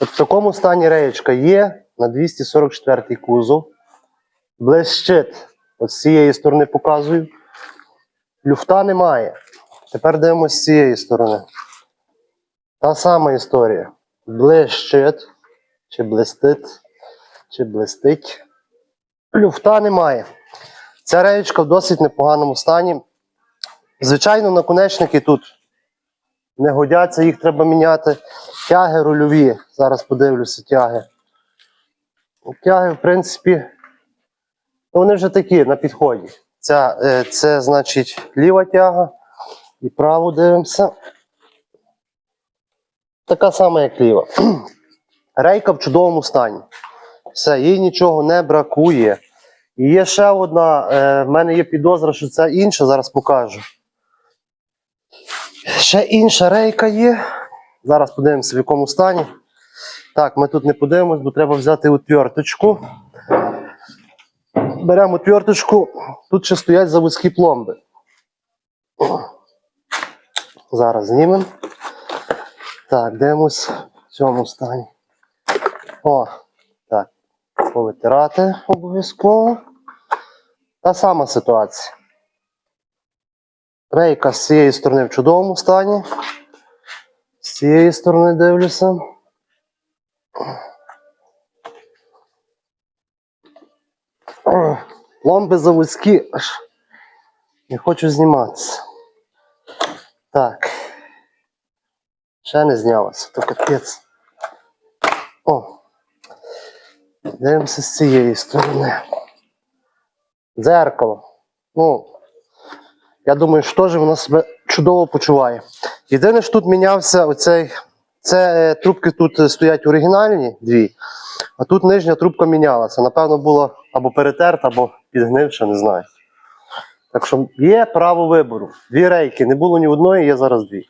От в такому стані реєчка є на 244-й кузов. Блищить. От з цієї сторони показую. Люфта немає. Тепер дивимося з цієї сторони. Та сама історія. Блищить. Чи блистить, чи блистить. Люфта немає. Ця реєчка в досить непоганому стані. Звичайно, наконечники тут не годяться, їх треба міняти. Тяги рульові. Зараз подивлюся тяги. Тяги, в принципі, ну, вони вже такі на підході. Ця, е, це, значить, ліва тяга. І праву дивимося. Така сама, як ліва. Рейка в чудовому стані. Все, їй нічого не бракує. І є ще одна, е, в мене є підозра, що це інша, зараз покажу. Ще інша рейка є. Зараз подивимося, в якому стані. Так, ми тут не подивимось, бо треба взяти отверточку. Беремо отверточку. Тут ще стоять заводські пломби. Зараз знімемо. Так, дивимось в цьому стані. О, так. Повитирати обов'язково. Та сама ситуація. Рейка з цієї сторони в чудовому стані. Цієї сторони дивлюся. Пломби заводські аж не хочу зніматися. Так. Ще не знялося, то капець. О. Дивимося з цієї сторони. Дзеркало. Ну, я думаю, що теж воно себе чудово почуває. Єдине, що тут мінявся оцей. Це е, трубки тут стоять оригінальні дві, а тут нижня трубка мінялася. Напевно, була або перетерта, або підгнивша, не знаю. Так що є право вибору. Дві рейки, не було ні одної, є зараз дві.